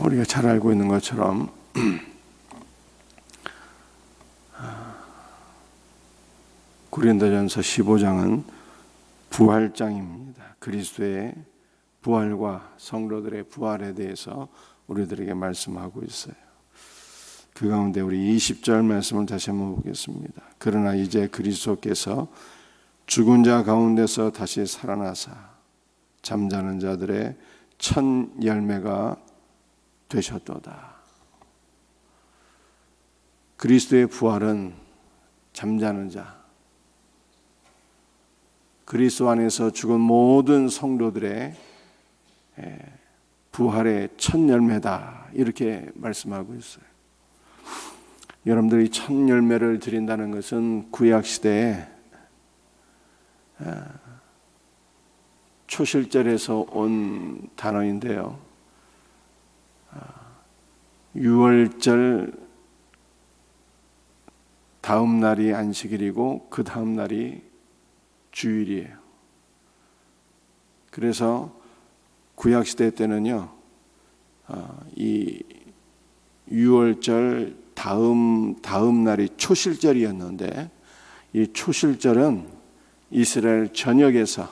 우리가 잘 알고 있는 것처럼 고린도전서 15장은 부활장입니다. 그리스도의 부활과 성도들의 부활에 대해서 우리들에게 말씀하고 있어요. 그 가운데 우리 20절 말씀을 다시 한번 보겠습니다. 그러나 이제 그리스도께서 죽은 자 가운데서 다시 살아나사 잠자는 자들의 첫 열매가 되셨도다. 그리스도의 부활은 잠자는 자, 그리스도 안에서 죽은 모든 성도들의 부활의 첫 열매다. 이렇게 말씀하고 있어요. 여러분들이 첫 열매를 드린다는 것은 구약 시대에 초실절에서 온 단어인데요. 6월절 다음 날이 안식일이고 그 다음 날이 주일이에요. 그래서 구약 시대 때는요, 이 6월절 다음 다음 날이 초실절이었는데 이 초실절은 이스라엘 전역에서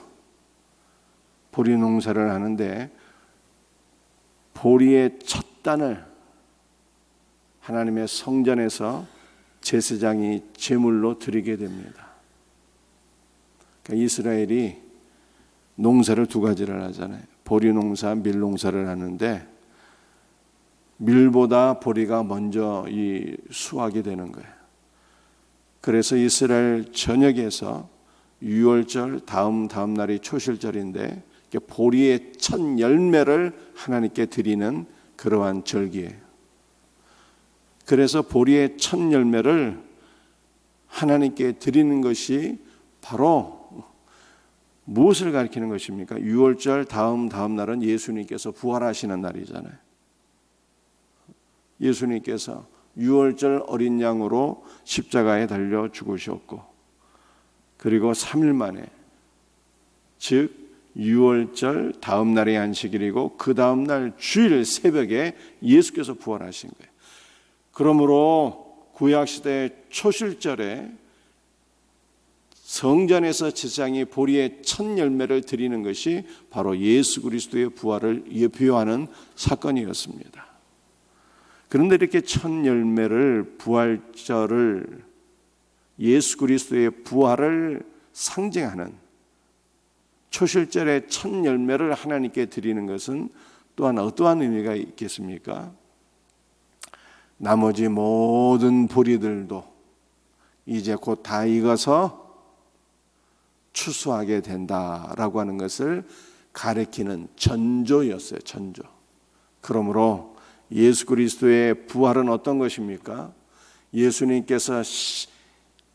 보리 농사를 하는데 보리의 첫 단을 하나님의 성전에서 제사장이 제물로 드리게 됩니다. 그러니까 이스라엘이 농사를 두 가지를 하잖아요. 보리 농사, 밀 농사를 하는데 밀보다 보리가 먼저 이 수확이 되는 거예요. 그래서 이스라엘 전역에서 6월절 다음 다음 날이 초실절인데 보리의 첫 열매를 하나님께 드리는 그러한 절기예요. 그래서 보리의 첫 열매를 하나님께 드리는 것이 바로 무엇을 가리키는 것입니까? 6월절 다음 다음 날은 예수님께서 부활하시는 날이잖아요. 예수님께서 6월절 어린 양으로 십자가에 달려 죽으셨고 그리고 3일 만에 즉 6월절 다음 날이 안식일이고 그 다음 날 주일 새벽에 예수께서 부활하신 거예요. 그러므로 구약 시대 초실절에 성전에서 제사장이 보리의 첫 열매를 드리는 것이 바로 예수 그리스도의 부활을 예표하는 사건이었습니다. 그런데 이렇게 첫 열매를 부활절을 예수 그리스도의 부활을 상징하는 초실절의 첫 열매를 하나님께 드리는 것은 또한 어떠한 의미가 있겠습니까? 나머지 모든 보리들도 이제 곧 다 익어서 추수하게 된다라고 하는 것을 가리키는 전조였어요. 전조. 그러므로 예수 그리스도의 부활은 어떤 것입니까? 예수님께서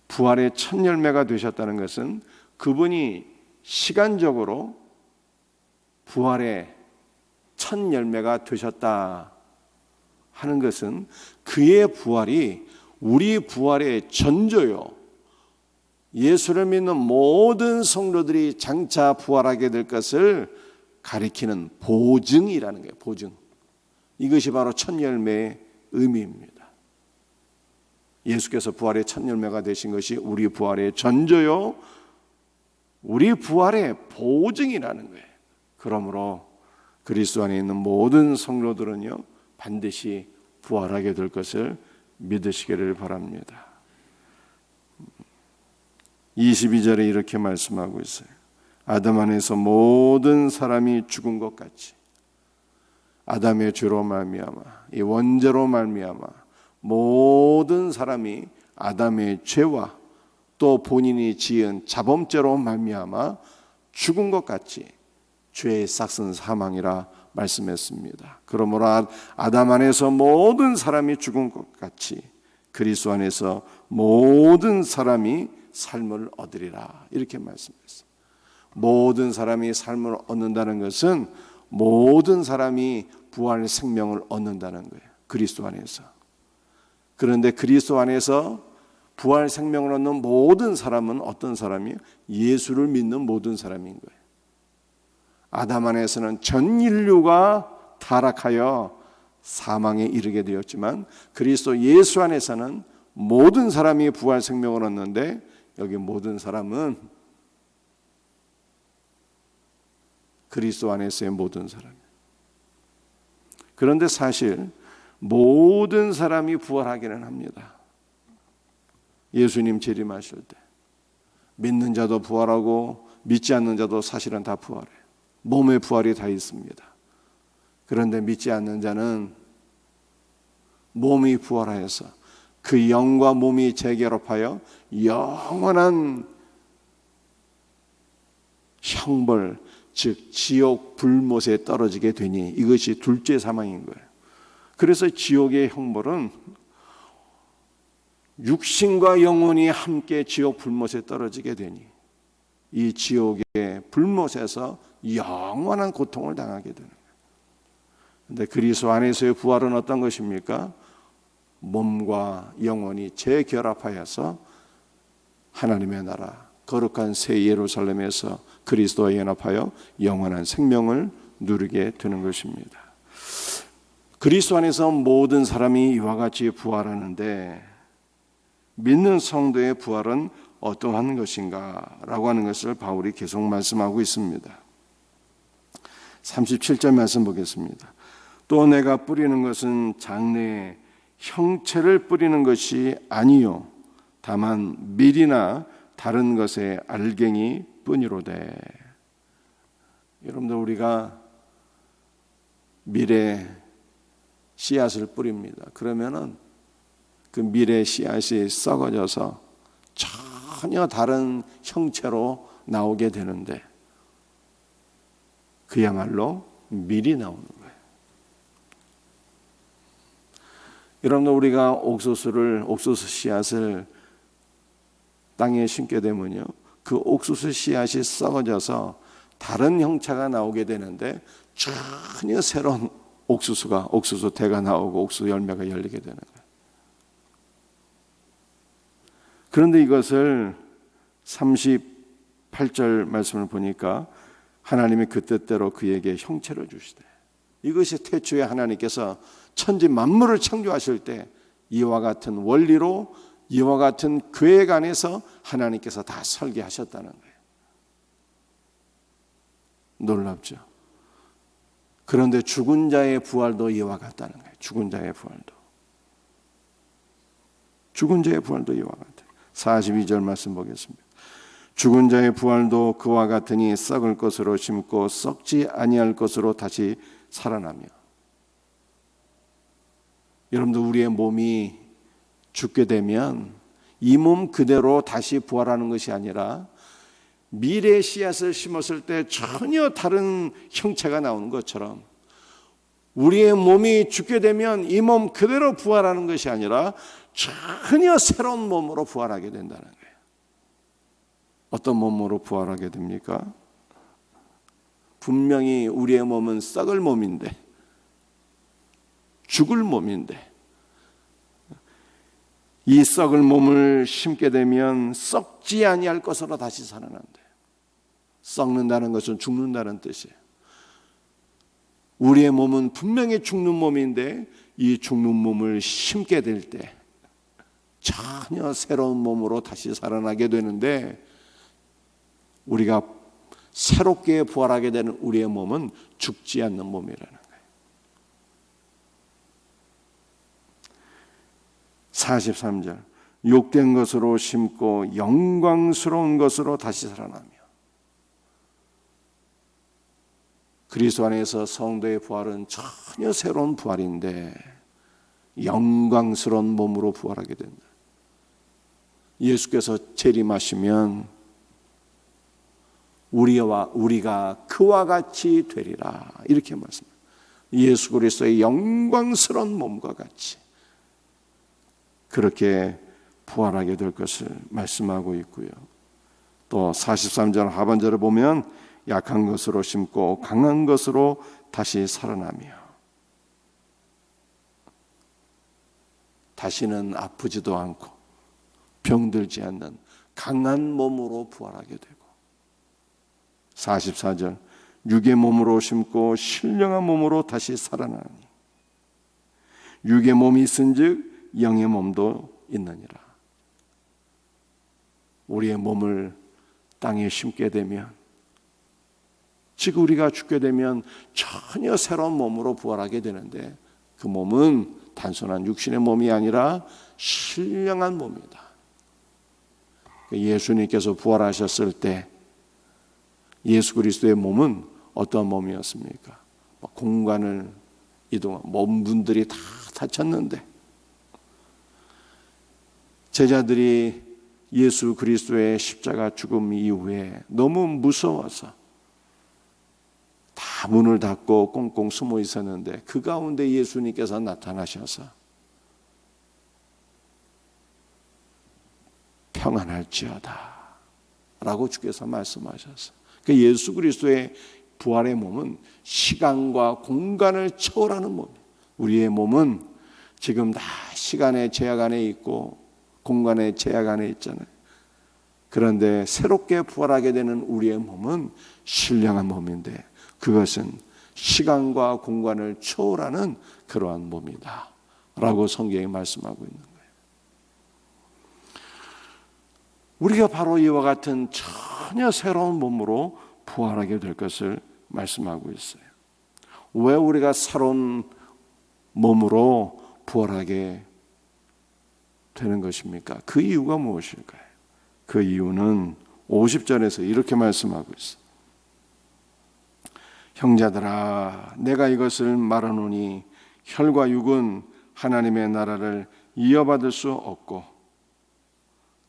부활의 첫 열매가 되셨다는 것은 그분이 시간적으로 부활의 첫 열매가 되셨다 하는 것은 그의 부활이 우리 부활의 전조요. 예수를 믿는 모든 성도들이 장차 부활하게 될 것을 가리키는 보증이라는 거예요. 보증. 이것이 바로 첫 열매의 의미입니다. 예수께서 부활의 첫 열매가 되신 것이 우리 부활의 전조요. 우리 부활의 보증이라는 거예요. 그러므로 그리스도 안에 있는 모든 성도들은요. 반드시 부활하게 될 것을 믿으시기를 바랍니다. 22절에 이렇게 말씀하고 있어요. 아담 안에서 모든 사람이 죽은 것 같이 아담의 죄로 말미암아 이 원죄로 말미암아 모든 사람이 아담의 죄와 또 본인이 지은 자범죄로 말미암아 죽은 것 같이 죄의 싹은 사망이라 말씀했습니다. 그러므로 아, 아담 안에서 모든 사람이 죽은 것 같이 그리스도 안에서 모든 사람이 삶을 얻으리라 이렇게 말씀했어요. 모든 사람이 삶을 얻는다는 것은 모든 사람이 부활 생명을 얻는다는 거예요. 그리스도 안에서. 그런데 그리스도 안에서 부활 생명을 얻는 모든 사람은 어떤 사람이에요? 예수를 믿는 모든 사람인 거예요. 아담 안에서는 전 인류가 타락하여 사망에 이르게 되었지만 그리스도 예수 안에서는 모든 사람이 부활 생명을 얻는데 여기 모든 사람은 그리스도 안에서의 모든 사람. 그런데 사실 모든 사람이 부활하기는 합니다. 예수님 재림하실 때 믿는 자도 부활하고 믿지 않는 자도 사실은 다 부활해. 몸의 부활이 다 있습니다. 그런데 믿지 않는 자는 몸이 부활하여서 그 영과 몸이 재결합하여 영원한 형벌, 즉 지옥 불못에 떨어지게 되니 이것이 둘째 사망인 거예요. 그래서 지옥의 형벌은 육신과 영혼이 함께 지옥 불못에 떨어지게 되니 이 지옥의 불못에서 영원한 고통을 당하게 되는 거예요. 근데 그리스도 안에서의 부활은 어떤 것입니까? 몸과 영혼이 재결합하여서 하나님의 나라 거룩한 새 예루살렘에서 그리스도와 연합하여 영원한 생명을 누리게 되는 것입니다. 그리스도 안에서 모든 사람이 이와 같이 부활하는데 믿는 성도의 부활은 어떠한 것인가라고 하는 것을 바울이 계속 말씀하고 있습니다. 37절 말씀 보겠습니다. 또 내가 뿌리는 것은 장래에 형체를 뿌리는 것이 아니요 다만 밀이나 다른 것의 알갱이 뿐이로되 여러분들 우리가 밀에 씨앗을 뿌립니다. 그러면은 그 밀의 씨앗이 썩어져서 전혀 다른 형체로 나오게 되는데 그야말로 밀이 나오는 거예요. 여러분들 우리가 옥수수를 옥수수 씨앗을 땅에 심게 되면요. 그 옥수수 씨앗이 썩어져서 다른 형체가 나오게 되는데 전혀 새로운 옥수수가 옥수수 대가 나오고 옥수수 열매가 열리게 되는 거예요. 그런데 이것을 38절 말씀을 보니까 하나님이 그 뜻대로 그에게 형체를 주시되 이것이 태초에 하나님께서 천지 만물을 창조하실 때 이와 같은 원리로 이와 같은 계획 안에서 하나님께서 다 설계하셨다는 거예요. 놀랍죠. 그런데 죽은 자의 부활도 이와 같다는 거예요. 죽은 자의 부활도. 죽은 자의 부활도 이와 같아요. 42절 말씀 보겠습니다. 죽은 자의 부활도 그와 같으니 썩을 것으로 심고 썩지 아니할 것으로 다시 살아나며 여러분들 우리의 몸이 죽게 되면 이 몸 그대로 다시 부활하는 것이 아니라 미래 씨앗을 심었을 때 전혀 다른 형체가 나오는 것처럼 우리의 몸이 죽게 되면 이 몸 그대로 부활하는 것이 아니라 전혀 새로운 몸으로 부활하게 된다는 거예요. 어떤 몸으로 부활하게 됩니까? 분명히 우리의 몸은 썩을 몸인데, 죽을 몸인데, 이 썩을 몸을 심게 되면 썩지 아니할 것으로 다시 살아난다. 썩는다는 것은 죽는다는 뜻이에요. 우리의 몸은 분명히 죽는 몸인데 이 죽는 몸을 심게 될 때 전혀 새로운 몸으로 다시 살아나게 되는데 우리가 새롭게 부활하게 되는 우리의 몸은 죽지 않는 몸이라는 거예요. 43절 욕된 것으로 심고 영광스러운 것으로 다시 살아나며 그리스도 안에서 성도의 부활은 전혀 새로운 부활인데 영광스러운 몸으로 부활하게 된다. 예수께서 재림하시면 우리와 우리가 그와 같이 되리라 이렇게 말씀. 예수 그리스도의 영광스러운 몸과 같이 그렇게 부활하게 될 것을 말씀하고 있고요. 또 43절 하반절을 보면 약한 것으로 심고 강한 것으로 다시 살아나며 다시는 아프지도 않고 병들지 않는 강한 몸으로 부활하게 되고 44절 육의 몸으로 심고 신령한 몸으로 다시 살아나니 육의 몸이 있은즉 영의 몸도 있느니라. 우리의 몸을 땅에 심게 되면 즉 우리가 죽게 되면 전혀 새로운 몸으로 부활하게 되는데 그 몸은 단순한 육신의 몸이 아니라 신령한 몸이다. 예수님께서 부활하셨을 때 예수 그리스도의 몸은 어떤 몸이었습니까? 공간을 이동한 몸 분들이 다 다쳤는데 제자들이 예수 그리스도의 십자가 죽음 이후에 너무 무서워서 다 문을 닫고 꽁꽁 숨어 있었는데 그 가운데 예수님께서 나타나셔서 평안할지어다 라고 주께서 말씀하셨어 요. 그 예수 그리스도의 부활의 몸은 시간과 공간을 초월하는 몸. 우리의 몸은 지금 다 시간의 제약 안에 있고 공간의 제약 안에 있잖아요. 그런데 새롭게 부활하게 되는 우리의 몸은 신령한 몸인데 그것은 시간과 공간을 초월하는 그러한 몸이다. 라고 성경이 말씀하고 있는 거예요. 우리가 바로 이와 같은 전혀 새로운 몸으로 부활하게 될 것을 말씀하고 있어요. 왜 우리가 새로운 몸으로 부활하게 되는 것입니까? 그 이유가 무엇일까요? 그 이유는 50절에서 이렇게 말씀하고 있어요. 형제들아 내가 이것을 말하노니 혈과 육은 하나님의 나라를 이어받을 수 없고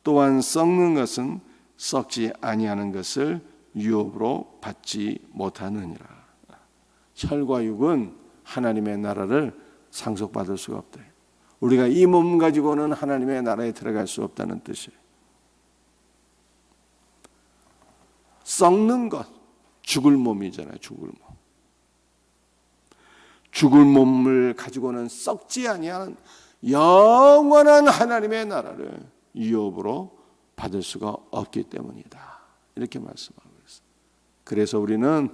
또한 썩는 것은 썩지 아니하는 것을 유업으로 받지 못하느니라. 혈과 육은 하나님의 나라를 상속받을 수가 없다. 우리가 이 몸 가지고는 하나님의 나라에 들어갈 수 없다는 뜻이에요. 썩는 것, 죽을 몸이잖아요. 죽을 몸. 죽을 몸을 가지고는 썩지 아니하는 영원한 하나님의 나라를 유업으로 받을 수가 없기 때문이다. 이렇게 말씀하고 있어요. 그래서 우리는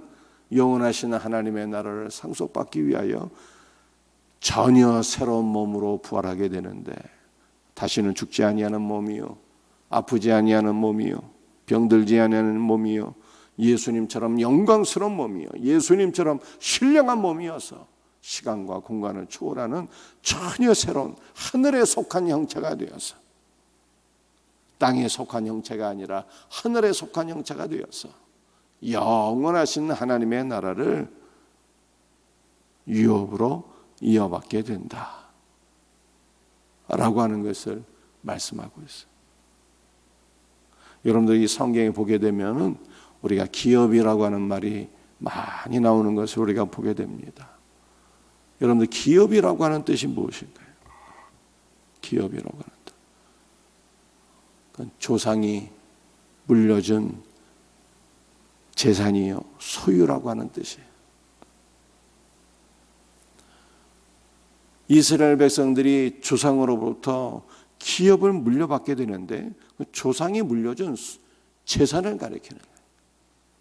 영원하신 하나님의 나라를 상속받기 위하여 전혀 새로운 몸으로 부활하게 되는데 다시는 죽지 아니하는 몸이요 아프지 아니하는 몸이요 병들지 아니하는 몸이요 예수님처럼 영광스러운 몸이요 예수님처럼 신령한 몸이어서 시간과 공간을 초월하는 전혀 새로운 하늘에 속한 형체가 되어서 땅에 속한 형체가 아니라 하늘에 속한 형체가 되어서 영원하신 하나님의 나라를 유업으로 이어받게 된다. 라고 하는 것을 말씀하고 있어요. 여러분들 이 성경에 보게 되면은 우리가 기업이라고 하는 말이 많이 나오는 것을 우리가 보게 됩니다. 여러분들 기업이라고 하는 뜻이 무엇일까요? 기업이라고 하는 뜻. 조상이 물려준 재산이요 소유라고 하는 뜻이에요. 이스라엘 백성들이 조상으로부터 기업을 물려받게 되는데 그 조상이 물려준 재산을 가리키는 거예요.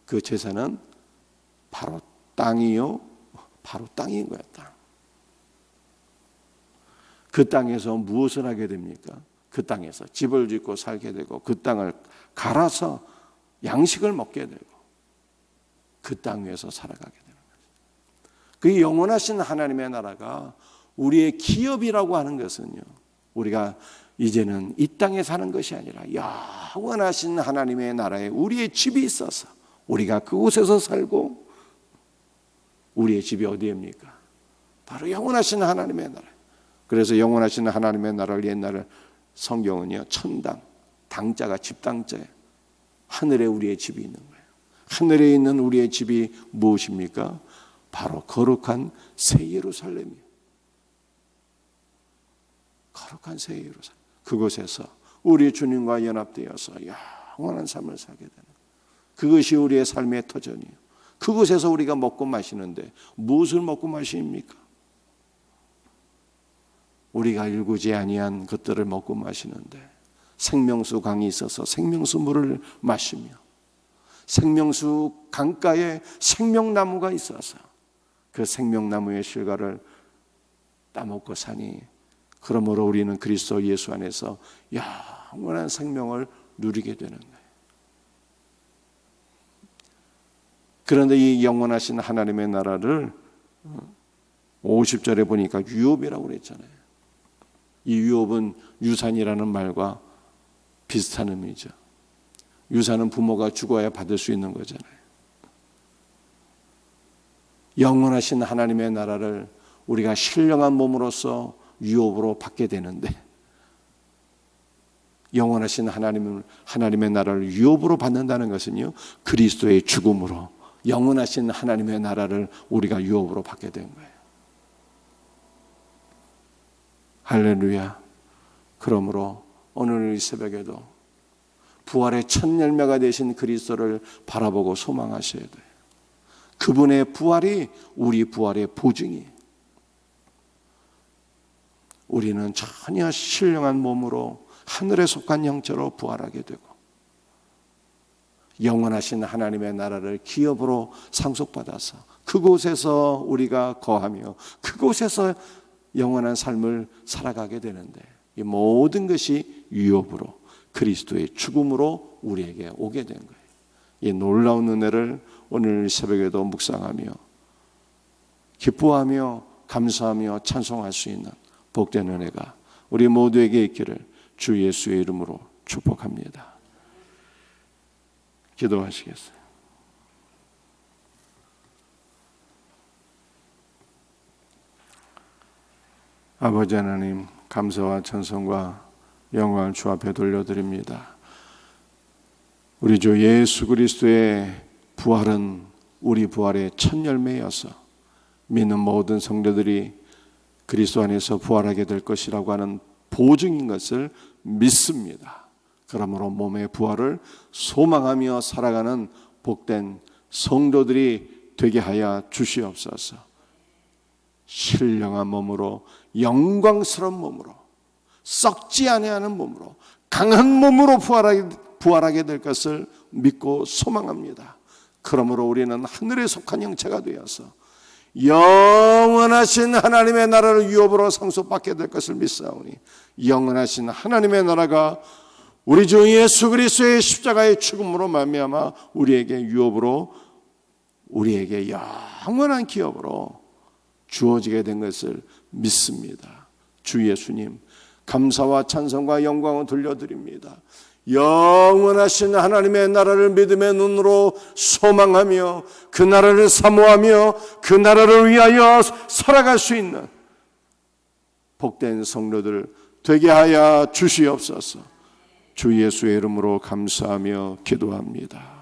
그 재산은 바로 땅이요, 바로 땅인 거야 땅. 그 땅에서 무엇을 하게 됩니까? 그 땅에서 집을 짓고 살게 되고 그 땅을 갈아서 양식을 먹게 되고 그 땅 위에서 살아가게 되는 거죠. 그 영원하신 하나님의 나라가 우리의 기업이라고 하는 것은요. 우리가 이제는 이 땅에 사는 것이 아니라 영원하신 하나님의 나라에 우리의 집이 있어서 우리가 그곳에서 살고 우리의 집이 어디입니까? 바로 영원하신 하나님의 나라. 그래서 영원하신 하나님의 나라를 옛날에 성경은요 천당 당자가 집당자예요. 하늘에 우리의 집이 있는 거예요. 하늘에 있는 우리의 집이 무엇입니까? 바로 거룩한 새 예루살렘이에요. 거룩한 새 예루살렘. 그곳에서 우리 주님과 연합되어서 영원한 삶을 살게 되는 그것이 우리의 삶의 터전이에요. 그곳에서 우리가 먹고 마시는데 무엇을 먹고 마십니까? 우리가 일구지 아니한 것들을 먹고 마시는데 생명수 강이 있어서 생명수 물을 마시며 생명수 강가에 생명나무가 있어서 그 생명나무의 실과를 따먹고 사니 그러므로 우리는 그리스도 예수 안에서 영원한 생명을 누리게 되는 거예요. 그런데 이 영원하신 하나님의 나라를 50절에 보니까 유업이라고 그랬잖아요. 이 유업은 유산이라는 말과 비슷한 의미죠. 유산은 부모가 죽어야 받을 수 있는 거잖아요. 영원하신 하나님의 나라를 우리가 신령한 몸으로서 유업으로 받게 되는데 영원하신 하나님 하나님의 나라를 유업으로 받는다는 것은요 그리스도의 죽음으로 영원하신 하나님의 나라를 우리가 유업으로 받게 된 거예요. 할렐루야. 그러므로 오늘 이 새벽에도 부활의 첫 열매가 되신 그리스도를 바라보고 소망하셔야 돼요. 그분의 부활이 우리 부활의 보증이에요. 우리는 전혀 신령한 몸으로 하늘에 속한 형체로 부활하게 되고 영원하신 하나님의 나라를 기업으로 상속받아서 그곳에서 우리가 거하며 그곳에서 영원한 삶을 살아가게 되는데 이 모든 것이 유업으로 그리스도의 죽음으로 우리에게 오게 된 거예요. 이 놀라운 은혜를 오늘 새벽에도 묵상하며 기뻐하며 감사하며 찬송할 수 있는 복된 은혜가 우리 모두에게 있기를 주 예수의 이름으로 축복합니다. 기도하시겠어요? 아버지 하나님 감사와 찬송과 영광을 주 앞에 돌려드립니다. 우리 주 예수 그리스도의 부활은 우리 부활의 첫 열매여서 믿는 모든 성도들이 그리스도 안에서 부활하게 될 것이라고 하는 보증인 것을 믿습니다. 그러므로 몸의 부활을 소망하며 살아가는 복된 성도들이 되게 하여 주시옵소서. 신령한 몸으로 영광스러운 몸으로 썩지 아니하는 몸으로 강한 몸으로 부활하게, 부활하게 될 것을 믿고 소망합니다. 그러므로 우리는 하늘에 속한 형체가 되어서 영원하신 하나님의 나라를 유업으로 상속받게 될 것을 믿사오니 영원하신 하나님의 나라가 우리 주 예수 그리스도의 십자가의 죽음으로 말미암아 우리에게 유업으로 우리에게 영원한 기업으로 주어지게 된 것을 믿습니다. 주 예수님 감사와 찬송과 영광을 돌려드립니다. 영원하신 하나님의 나라를 믿음의 눈으로 소망하며 그 나라를 사모하며 그 나라를 위하여 살아갈 수 있는 복된 성도들 되게 하여 주시옵소서. 주 예수의 이름으로 감사하며 기도합니다.